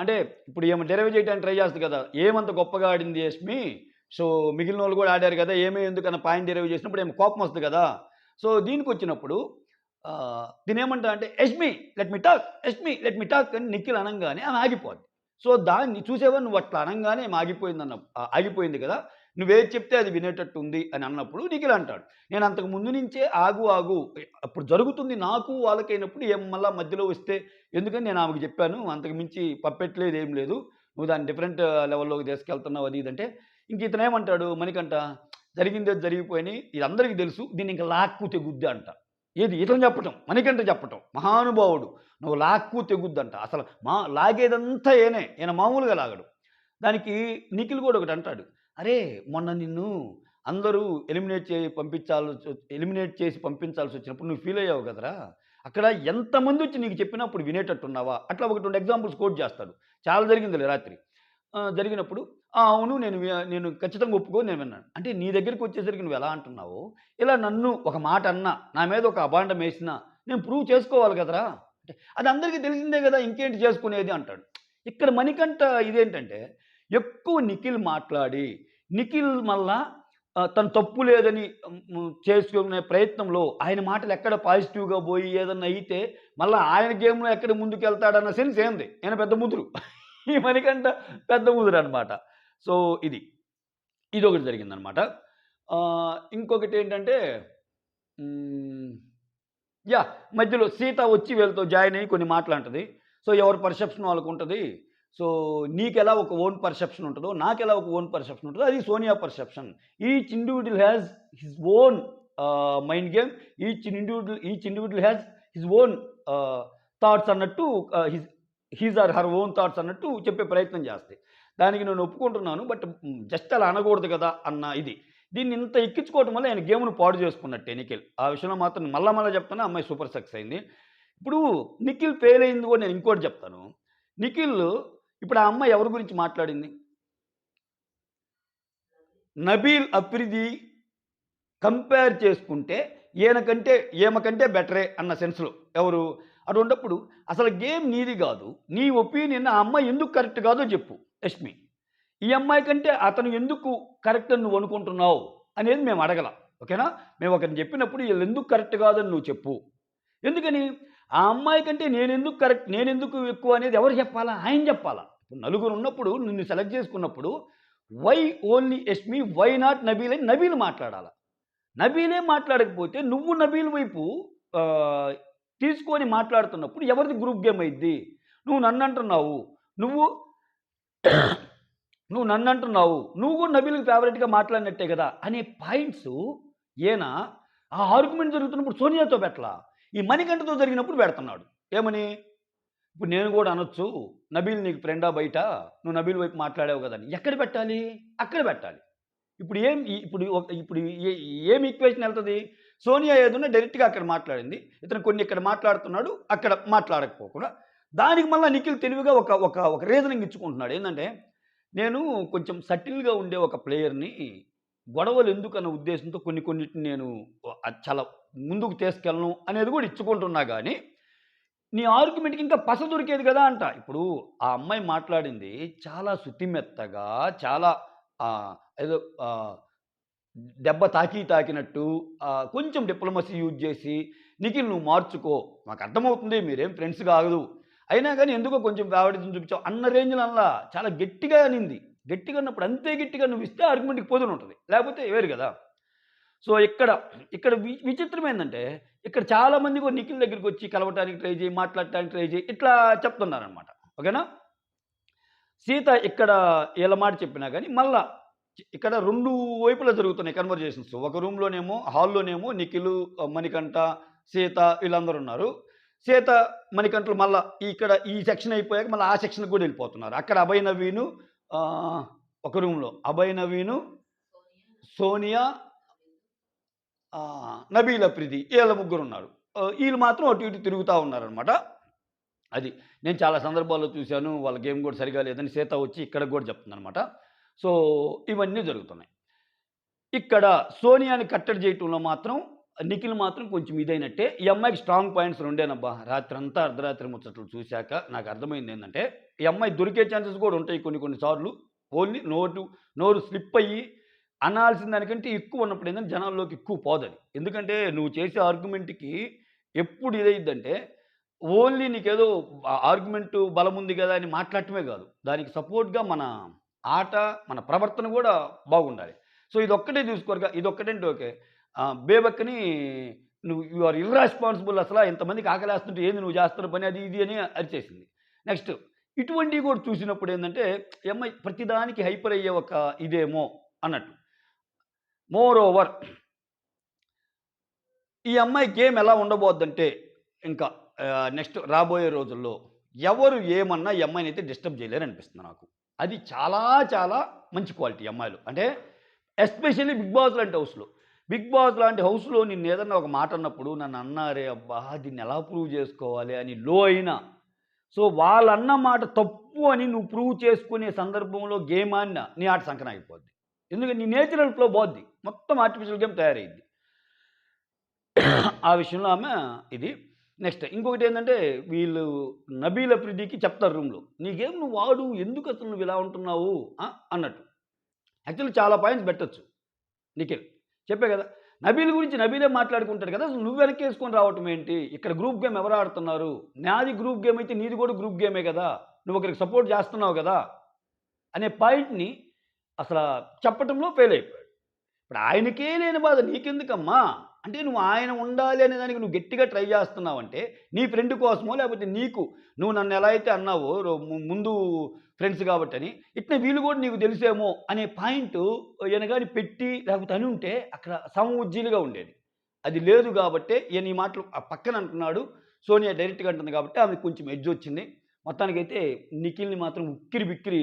అంటే ఇప్పుడు ఏమో డెరైవ్ చేయడానికి ట్రై చేస్తుంది కదా. ఏమంత గొప్పగా ఆడింది యష్మి? సో మిగిలిన వాళ్ళు కూడా ఆడారు కదా. ఏమే ఎందుకన్న పాయింట్ డెరైవ్ చేసినప్పుడు ఏమో కోపం వస్తుంది కదా. సో దీనికి వచ్చినప్పుడు దీని ఏమంటా అంటే Yashmi let me talk Yashmi let me talk అని నిఖిల్ అనగానే ఆమె ఆగిపోద్ది. సో దాన్ని చూసేవా నువ్వు అట్లా అనగానే ఆగిపోయింది అన్న ఆగిపోయింది కదా. నువ్వేది చెప్తే అది వినేటట్టు ఉంది అని అన్నప్పుడు నిఖిల్ అంటాడు. నేను అంతకు ముందు నుంచే ఆగు ఆగు. అప్పుడు జరుగుతుంది నాకు వాళ్ళకైనప్పుడు ఏం మళ్ళీ మధ్యలో వస్తే ఎందుకని నేను ఆమెకు చెప్పాను అంతకు మించి పప్పెట్లేదు ఏం లేదు. నువ్వు దాన్ని డిఫరెంట్ లెవెల్లోకి తీసుకెళ్తున్నావు అది ఇదంటే ఇంక ఇతను ఏమంటాడు మణికంట జరిగిందే జరిగిపోయినాయి ఇది అందరికీ తెలుసు దీన్ని ఇంకా లాక్కు తెగుద్ది అంట. ఏది? ఇతను చెప్పటం మణికంఠ చెప్పటం. మహానుభావుడు. నువ్వు లాక్కు తెగుద్దంట. అసలు మా లాగేదంతా ఏనే. ఈయన మామూలుగా లాగడు. దానికి నిఖిల్ కూడా ఒకటి అంటాడు. అరే మొన్న నిన్ను అందరూ ఎలిమినేట్ చేసి పంపించాల్సి ఎలిమినేట్ చేసి పంపించాల్సి వచ్చినప్పుడు నువ్వు ఫీల్ అయ్యావు కదరా? అక్కడ ఎంతమంది వచ్చి నీకు చెప్పినప్పుడు వినేటట్టున్నావా? అట్లా ఒకటి రెండు ఎగ్జాంపుల్స్ కోట్ చేస్తాడు. చాలా జరిగిందిలే రాత్రి. జరిగినప్పుడు అవును నేను నేను ఖచ్చితంగా ఒప్పుకో నేను విన్నాను. అంటే నీ దగ్గరికి వచ్చేసరికి నువ్వు ఎలా అంటున్నావు ఇలా నన్ను ఒక మాట అన్నా నా మీద ఒక అభాండం వేసినా నేను ప్రూవ్ చేసుకోవాలి కదరా? అంటే అది అందరికీ తెలిసిందే కదా ఇంకేంటి చేసుకునేది అంటాడు. ఇక్కడ మణికంఠ ఇదేంటంటే ఎక్కువ నిఖిల్ మాట్లాడి నిఖిల్ మళ్ళా తను తప్పు లేదని చేసుకునే ప్రయత్నంలో ఆయన మాటలు ఎక్కడ పాజిటివ్గా పోయి ఏదన్నా అయితే మళ్ళీ ఆయన గేమ్లో ఎక్కడ ముందుకు వెళ్తాడన్న సెన్స్ ఏంది? ఆయన పెద్ద ముదురు. ఈ మణికంఠ పెద్ద ముదురు అనమాట సో ఇది. ఇది ఒకటి జరిగిందనమాట ఇంకొకటి ఏంటంటే యా మధ్యలో సీత వచ్చి వీళ్ళతో జాయిన్ అయ్యి కొన్ని మాట్లాడుతుంది సో ఎవరి పర్సెప్షన్ వాళ్ళకు ఉంటుంది. సో నీకెలా ఒక ఓన్ పర్సెప్షన్ ఉంటుందో నాకెలా ఒక ఓన్ పర్సెప్షన్ ఉంటుందో అది Sonia perception. Each individual has his own mind game. Each individual each individual has his own thoughts అన్నట్టు his his or her own thoughts అన్నట్టు చెప్పే ప్రయత్నం చేస్తాయి. దానికి నేను ఒప్పుకుంటున్నాను బట్ జస్ట్ అలా అనకూడదు కదా అన్న ఇది. దీన్ని ఇంత ఎక్కించుకోవటం వల్ల ఆయన గేమ్ను పాడు చేసుకున్నట్టే నిఖిల్. ఆ విషయంలో మాత్రం మళ్ళా మళ్ళీ చెప్తాను అమ్మాయి సూపర్ సక్సెస్ అయింది. ఇప్పుడు నిఖిల్ ఫెయిల్ అయింది కూడా నేను ఇంకోటి చెప్తాను. నిఖిల్ ఇప్పుడు ఆ అమ్మాయి ఎవరి గురించి మాట్లాడింది? నబీల్ అఫ్రిది కంపేర్ చేసుకుంటే ఈయనకంటే ఈమెకంటే బెటరే అన్న సెన్స్లో ఎవరు? అటువంటప్పుడు అసలు గేమ్ నీది కాదు. నీ ఒపీనియన్ ఆ అమ్మాయి ఎందుకు కరెక్ట్ కాదో చెప్పు యష్మి. ఈ అమ్మాయి కంటే అతను ఎందుకు కరెక్ట్ అని నువ్వు అనుకుంటున్నావు అనేది మేము అడగల. ఓకేనా? మేము ఒకరిని చెప్పినప్పుడు వీళ్ళు ఎందుకు కరెక్ట్ కాదని నువ్వు చెప్పు. ఎందుకని? ఆ అమ్మాయి కంటే నేను ఎందుకు కరెక్ట్ నేను ఎందుకు ఎక్కువ అనేది ఎవరు చెప్పాలా? ఆయన చెప్పాలా? నలుగురు ఉన్నప్పుడు నిన్ను సెలెక్ట్ చేసుకున్నప్పుడు why only Yashmi why not Nabeel అని నబీలు మాట్లాడాలి? నబీలే మాట్లాడకపోతే నువ్వు నబీల్ వైపు తీసుకొని మాట్లాడుతున్నప్పుడు ఎవరిది గ్రూప్ గేమ్ అయింది నువ్వు నన్ను అంటున్నావు నువ్వు [CLEARS THROAT] నువ్వు నన్ను అంటున్నావు నువ్వు కూడా ఫేవరెట్గా మాట్లాడినట్టే కదా అనే పాయింట్స్ ఈయన ఆ ఆర్గ్యుమెంట్ జరుగుతున్నప్పుడు సోనియాతో పెట్టలా? ఈ మణికంఠతో జరిగినప్పుడు పెడుతున్నాడు. ఏమని? ఇప్పుడు నేను కూడా అనొచ్చు. నబీల్ నీకు ఫ్రెండా బయట? నువ్వు నబీల్ వైపు మాట్లాడావు కదా అని ఎక్కడ పెట్టాలి? అక్కడ పెట్టాలి. ఇప్పుడు ఏం ఇప్పుడు ఇప్పుడు ఏ- ఏం ఈక్వేషన్ వెళ్తుంది? సోనియా ఏదన్నా డైరెక్ట్గా అక్కడ మాట్లాడింది. ఇతను కొన్ని ఇక్కడ మాట్లాడుతున్నాడు అక్కడ మాట్లాడకపోకుండా. దానికి మళ్ళీ నిఖిల్ తెలివిగా ఒక ఒక ఒక రీజనింగ్ ఇచ్చుకుంటున్నాడు. ఏంటంటే నేను కొంచెం సటిల్గా ఉండే ఒక ప్లేయర్ని గొడవలు ఎందుకు అన్న ఉద్దేశంతో కొన్ని కొన్నిటిని నేను చాలా ముందుకు తీసుకెళ్ళను అనేది కూడా ఇచ్చుకుంటున్నా కానీ నీ ఆర్గ్యుమెంట్కి ఇంకా పస దొరికేది కదా అంట. ఇప్పుడు ఆ అమ్మాయి మాట్లాడింది చాలా శుతిమెత్తగా చాలా ఏదో దెబ్బ తాకి తాకినట్టు కొంచెం డిప్లొమసీ యూజ్ చేసి నిఖిల్ నువ్వు మార్చుకో మాకు అర్థమవుతుంది మీరేం ఫ్రెండ్స్ కాదు. అయినా కానీ ఎందుకో కొంచెం ఫేవరెటిజం చూపించావు అన్న రేంజ్లో అలా చాలా గట్టిగా అనింది. గట్టిగా అన్నప్పుడు అంతే గట్టిగా నువ్వు ఇస్తే ఆర్గ్యుమెంట్కి పోదును ఉంటుంది. లేకపోతే వేరు కదా. సో ఇక్కడ ఇక్కడ వి విచిత్రం ఏంటంటే ఇక్కడ చాలామంది కూడా నిఖిల్ దగ్గరికి వచ్చి కలవటానికి ట్రై చేయి మాట్లాడటానికి ట్రై చేయి ఇట్లా చెప్తున్నారనమాట ఓకేనా? సీత ఇక్కడ వీళ్ళ మాట చెప్పినా కానీ మళ్ళా ఇక్కడ రెండు వైపులా జరుగుతున్నాయి కన్వర్జేషన్స్. ఒక రూమ్లోనేమో హాల్లోనేమో నిఖిలు మణికంఠ సీత వీళ్ళందరూ ఉన్నారు. సీత మణికంఠలు మళ్ళీ ఇక్కడ ఈ సెక్షన్ అయిపోయాక మళ్ళీ ఆ సెక్షన్కి కూడా వెళ్ళిపోతున్నారు. అక్కడ అభయ నవీను ఒక రూమ్లో. అభయ నవీను సోనియా నబీల ప్రీతి వీళ్ళ ముగ్గురు ఉన్నారు. వీళ్ళు మాత్రం అటు ఇటు తిరుగుతూ ఉన్నారనమాట అది. నేను చాలా సందర్భాల్లో చూశాను వాళ్ళ గేమ్ కూడా సరిగా లేదని సీత వచ్చి ఇక్కడ కూడా చెప్తుంది అనమాట సో ఇవన్నీ జరుగుతున్నాయి. ఇక్కడ సోనియాని కట్టడి చేయటంలో మాత్రం నిఖిల్ మాత్రం కొంచెం ఇదైనట్టే. ఈ అమ్మాయికి స్ట్రాంగ్ పాయింట్స్ రెండేనబ్బా. రాత్రి అంతా అర్ధరాత్రి ముచ్చట్లు చూశాక నాకు అర్థమైంది ఏంటంటే ఈ అమ్మాయి దొరికే ఛాన్సెస్ కూడా ఉంటాయి కొన్ని కొన్ని సార్లు. ఓన్లీ నోటు నోరు స్లిప్ అయ్యి అనాల్సిన దానికంటే ఎక్కువ ఉన్నప్పుడు ఏంటంటే జనాల్లోకి ఎక్కువ పోదది. ఎందుకంటే నువ్వు చేసే ఆర్గ్యుమెంట్కి ఎప్పుడు ఇదైద్దంటే ఓన్లీ నీకేదో ఆర్గ్యుమెంట్ బలం ఉంది కదా అని మాట్లాడటమే కాదు. దానికి సపోర్ట్గా మన ఆట మన ప్రవర్తన కూడా బాగుండాలి. సో ఇది ఒక్కటే చూసుకోరుగా ఇది ఓకే. బేబక్ని బేబక్కని నువ్వు యు ఆర్ ఇర్రెస్పాన్సిబుల్ అసలు ఎంతమందికి ఆకలేస్తుంటే ఏంది నువ్వు చేస్తున్న పని అది ఇది అని అరిచేసింది. నెక్స్ట్ ఇటువంటివి కూడా చూసినప్పుడు ఏంటంటే ఈ అమ్మాయి ప్రతిదానికి హైపర్ అయ్యే ఒక ఇదేమో అన్నట్టు. మోర్ ఓవర్ ఈ అమ్మాయి గేమ్ ఎలా ఉండబోద్దంటే ఇంకా నెక్స్ట్ రాబోయే రోజుల్లో ఎవరు ఏమన్నా ఈ అమ్మాయిని అయితే డిస్టర్బ్ చేయలేరు అనిపిస్తుంది నాకు. అది చాలా చాలా మంచి క్వాలిటీ అమ్మాయిలు. అంటే ఎస్పెషల్లీ బిగ్ బాస్ లాంటి హౌస్లో. బిగ్ బాస్ లాంటి హౌస్లో నిన్ను ఏదన్నా ఒక మాట అన్నప్పుడు నన్ను అన్నారే అబ్బా దీన్ని ఎలా ప్రూవ్ చేసుకోవాలి? అని లో అయినా. సో వాళ్ళన్న మాట తప్పు అని నువ్వు ప్రూవ్ చేసుకునే సందర్భంలో గేమ్ ఆడినా నీ ఆట సంకన అయిపోద్ది ఎందుకంటే నీ నేచురల్ ఫ్లో పోద్ది. మొత్తం ఆర్టిఫిషియల్ గేమ్ తయారైంది ఆ విషయంలో ఆమె ఇది నెక్స్ట్ ఇంకొకటి ఏంటంటే వీళ్ళు నబీల్ అఫ్రిదీకి చెప్తారు రూమ్లో. నీకేం నువ్వు వాడు ఎందుకు అసలు నువ్వు ఇలా ఉంటున్నావు? అన్నట్టు. యాక్చువల్లీ చాలా పాయింట్స్ పెట్టచ్చు. నిఖిల్ చెప్పే కదా నబీల్ గురించి నబీలే మాట్లాడుకుంటాడు కదా అసలు నువ్వు వెనక్కి వేసుకొని రావటం ఏంటి? ఇక్కడ గ్రూప్ గేమ్ ఎవరు ఆడుతున్నారు? నాది గ్రూప్ గేమ్ అయితే నీది కూడా గ్రూప్ గేమే కదా నువ్వు ఒకరికి సపోర్ట్ చేస్తున్నావు కదా అనే పాయింట్ని అసలు చెప్పటంలో ఫెయిల్ అయిపోయాడు. ఇప్పుడు ఆయనకే లేని బాధ నీకెందుకమ్మా? అంటే నువ్వు ఆయన ఉండాలి అనే దానికి నువ్వు గట్టిగా ట్రై చేస్తున్నావంటే నీ ఫ్రెండ్ కోసమో లేకపోతే నీకు నువ్వు నన్ను ఎలా అయితే అన్నావో రో- ముందు ఫ్రెండ్స్ కాబట్టి అని ఇట్లా వీళ్ళు కూడా నీకు తెలిసేమో అనే పాయింట్ ఈయన పెట్టి లేకపోతే అని ఉంటే అక్కడ సమవుజ్జీలుగా ఉండేది. అది లేదు కాబట్టి ఈయన ఈ మాటలు పక్కన అంటున్నాడు. సోనియా డైరెక్ట్గా అంటుంది కాబట్టి ఆమె కొంచెం ఎడ్జ్ వచ్చింది. మొత్తానికైతే నిఖిల్ని మాత్రం ఉక్కిరి బిక్కిరి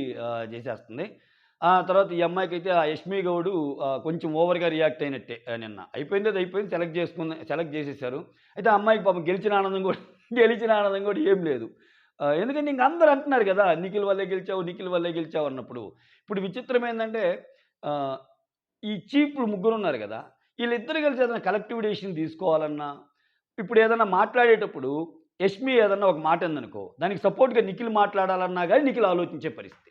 చేసేస్తుంది. ఆ తర్వాత ఈ అమ్మాయికి అయితే ఆ యష్మి గౌడు కొంచెం ఓవర్గా రియాక్ట్ అయినట్టే ఆ, నిన్న. అయిపోయింది అది అయిపోయింది సెలెక్ట్ చేసుకున్న సెలెక్ట్ చేసేసారు. అయితే ఆ అమ్మాయికి పాపం గెలిచిన ఆనందం కూడా [LAUGHS] గెలిచిన ఆనందం కూడా ఏం లేదు. ఎందుకంటే ఇంక అందరూ అంటున్నారు కదా నిఖిల్ వల్లే గెలిచావు నిఖిల్ వల్లే గెలిచావు అన్నప్పుడు. ఇప్పుడు విచిత్రం ఏంటంటే ఈ చీపులు ముగ్గురు ఉన్నారు కదా వీళ్ళిద్దరు కలిసి ఏదైనా కలెక్టివ్ డెసిషన్ తీసుకోవాలన్నా ఇప్పుడు ఏదైనా మాట్లాడేటప్పుడు యష్మి ఏదన్నా ఒక మాట ఉందనుకో దానికి సపోర్ట్గా నిఖిల్ మాట్లాడాలన్నా కానీ నిఖిల్ ఆలోచించే పరిస్థితి.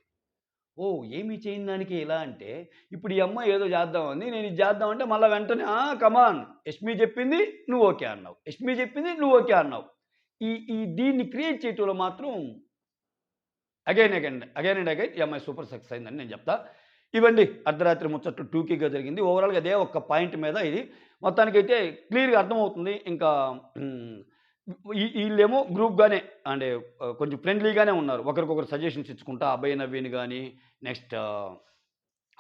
ఓ ఏమి చేయని దానికి ఇలా అంటే ఇప్పుడు ఈ అమ్మాయి ఏదో చేద్దామని నేను ఇది చేద్దామంటే మళ్ళీ వెంటనే "ఆ, కమాన్ యష్మి చెప్పింది నువ్వు ఓకే అన్నావు. యష్మి చెప్పింది నువ్వు ఓకే అన్నావు. ఈ ఈ దీన్ని క్రియేట్ చేయటంలో మాత్రం again again again and again ఈ అమ్మాయి సూపర్ సక్సెస్ అయిందని నేను చెప్తా. ఇవ్వండి అర్ధరాత్రి ముచ్చట్లు టూకీగా జరిగింది. ఓవరాల్గా అదే ఒక్క పాయింట్ మీద ఇది. మొత్తానికైతే క్లియర్గా అర్థమవుతుంది. ఇంకా వీళ్ళేమో గ్రూప్గానే అంటే కొంచెం ఫ్రెండ్లీగానే ఉన్నారు. ఒకరికొకరు సజెషన్స్ ఇచ్చుకుంటా అభయ నవీన్ కానీ నెక్స్ట్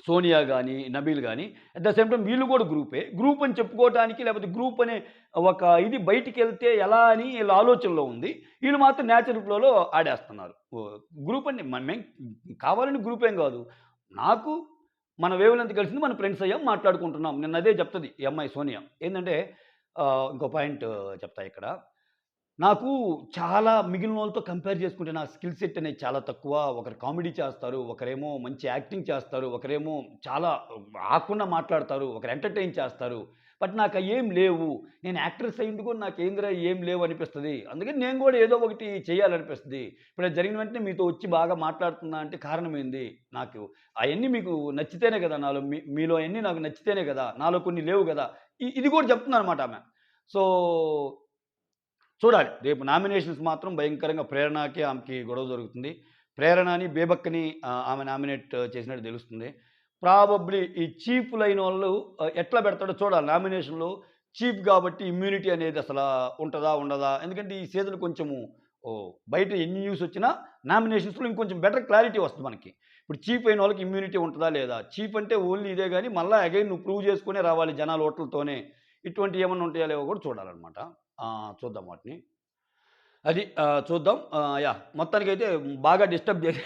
సోనియా కానీ నబీల్ కానీ అట్ ద సేమ్ టైం వీళ్ళు కూడా గ్రూపే గ్రూప్ అని చెప్పుకోవడానికి లేకపోతే గ్రూప్ అనే ఒక ఇది బయటికి వెళ్తే ఎలా అని వీళ్ళ ఆలోచనలో ఉంది. వీళ్ళు మాత్రం న్యాచురల్ ఫ్లోలో ఆడేస్తున్నారు. గ్రూప్ అని మన- కావాలని గ్రూప్ ఏం కాదు. నాకు మన వేవులంత కలిసింది మన ఫ్రెండ్స్ అయ్యాం మాట్లాడుకుంటున్నాం. నిన్న అదే చెప్తుంది ఈ అమ్మాయి సోనియా. ఏంటంటే ఇంకో పాయింట్ చెప్తా ఇక్కడ. నాకు చాలా మిగిలిన వాళ్ళతో కంపేర్ చేసుకుంటే నా స్కిల్ సెట్ అనేది చాలా తక్కువ. ఒకరు కామెడీ చేస్తారు ఒకరేమో మంచి యాక్టింగ్ చేస్తారు ఒకరేమో చాలా ఆకుండా మాట్లాడతారు ఒకరు ఎంటర్టైన్ చేస్తారు. బట్ నాకు ఏం లేవు. నేను యాక్ట్రెస్ అయింది కూడా నాకు ఏందిరా ఏం లేవు అనిపిస్తుంది. అందుకని నేను కూడా ఏదో ఒకటి చేయాలనిపిస్తుంది. ఇప్పుడు జరిగిన వెంటనే మీతో వచ్చి బాగా మాట్లాడుతున్నా అంటే కారణం ఏంది? నాకు అవన్నీ మీకు నచ్చితేనే కదా నాలో మీ మీలో అవన్నీ నాకు నచ్చితేనే కదా. నాలో కొన్ని లేవు కదా. ఇది కూడా చెప్తున్నాను అనమాట ఆమె. సో చూడాలి. రేపు నామినేషన్స్ మాత్రం భయంకరంగా ప్రేరణకి ఆమెకి గొడవ జరుగుతుంది. ప్రేరణని బేబక్కని ఆమె నామినేట్ చేసినట్టు తెలుస్తుంది. ప్రాబబ్లీ ఈ చీఫ్ లైన్ వాళ్ళు ఎట్లా పెడతాడో చూడాలి. నామినేషన్లో చీఫ్ కాబట్టి ఇమ్యూనిటీ అనేది అసలు ఉంటుందా ఉండదా? ఎందుకంటే ఈ సీజన్ కొంచెము ఓ బయట ఎన్ని న్యూస్ వచ్చినా నామినేషన్స్లో ఇంకొంచెం బెటర్ క్లారిటీ వస్తుంది మనకి. ఇప్పుడు చీఫ్ అయిన వాళ్ళకి ఇమ్యూనిటీ ఉంటుందా లేదా? చీఫ్ అంటే ఓన్లీ ఇదే కానీ మళ్ళీ అగైన్ నువ్వు ప్రూవ్ చేసుకునే రావాలి జనాల ఓట్లతోనే. ఇటువంటి ఏమన్నా ఉంటాయా లేవో కూడా చూడాలన్నమాట. చూద్దాం వాటిని. అది చూద్దాం. యా యా మొత్తానికైతే బాగా డిస్టర్బ్ చేసే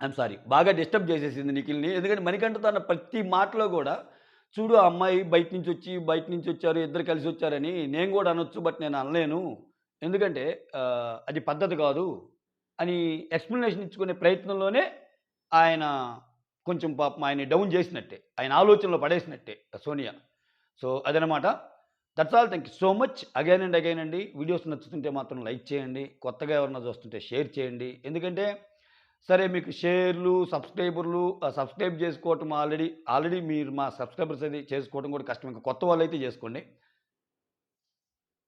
ఐఎమ్ సారీ బాగా డిస్టర్బ్ చేసేసింది నిఖిల్ని. ఎందుకంటే మణికంఠ తన ప్రతి మాటలో కూడా చూడు ఆ అమ్మాయి బయట నుంచి వచ్చి బయట నుంచి వచ్చారు ఇద్దరు కలిసి వచ్చారని నేను కూడా అనొచ్చు బట్ నేను అనలేను. ఎందుకంటే అది పద్ధతి కాదు అని ఎక్స్ప్లెనేషన్ ఇచ్చుకునే ప్రయత్నంలోనే ఆయన కొంచెం పాపం ఆయన డౌన్ చేసినట్టే. ఆయన ఆలోచనలో పడేసినట్టే సోనియా. సో అదనమాట. That's all thank you so much again and again అండి. వీడియోస్ నచ్చుతుంటే మాత్రం లైక్ చేయండి. కొత్తగా ఎవరన్నా చూస్తుంటే షేర్ చేయండి. ఎందుకంటే సరే మీకు షేర్లు సబ్స్క్రైబర్లు సబ్స్క్రైబ్ చేసుకోవటం ఆల్రెడీ ఆల్రెడీ మీరు మా సబ్స్క్రైబర్స్ అది చేసుకోవడం కూడా కష్టం. ఇంకా కొత్త వాళ్ళు అయితే చేసుకోండి.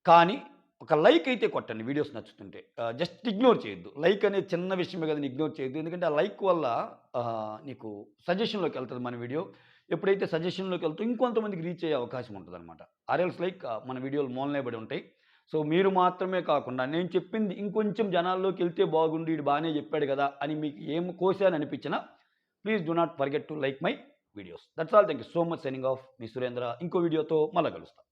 కానీ ఒక లైక్ అయితే కొట్టండి వీడియోస్ నచ్చుతుంటే. జస్ట్ ఇగ్నోర్ చేయొద్దు. లైక్ అనేది చిన్న విషయమే కదా ఇగ్నోర్ చేయొద్దు. ఎందుకంటే ఆ లైక్ వల్ల నీకు సజెషన్లోకి వెళ్తుంది మన వీడియో ఎప్పుడైతే సజెషన్లోకి వెళ్తూ ఇంకొంతమందికి రీచ్ అయ్యే అవకాశం ఉంటుంది అనమాట ఆర్ఎల్స్ లైక్ మన వీడియోలు మూలనేబడి ఉంటాయి. సో మీరు మాత్రమే కాకుండా నేను చెప్పింది ఇంకొంచెం జనాల్లోకి వెళ్తే బాగుండి ఇది బాగానే చెప్పాడు కదా అని మీకు ఏం కోసాను అనిపించినా please do not forget to like my videos. That's all. Thank you so much signing off. మీ సురేంద్ర. ఇంకో వీడియోతో మళ్ళీ కలుస్తాను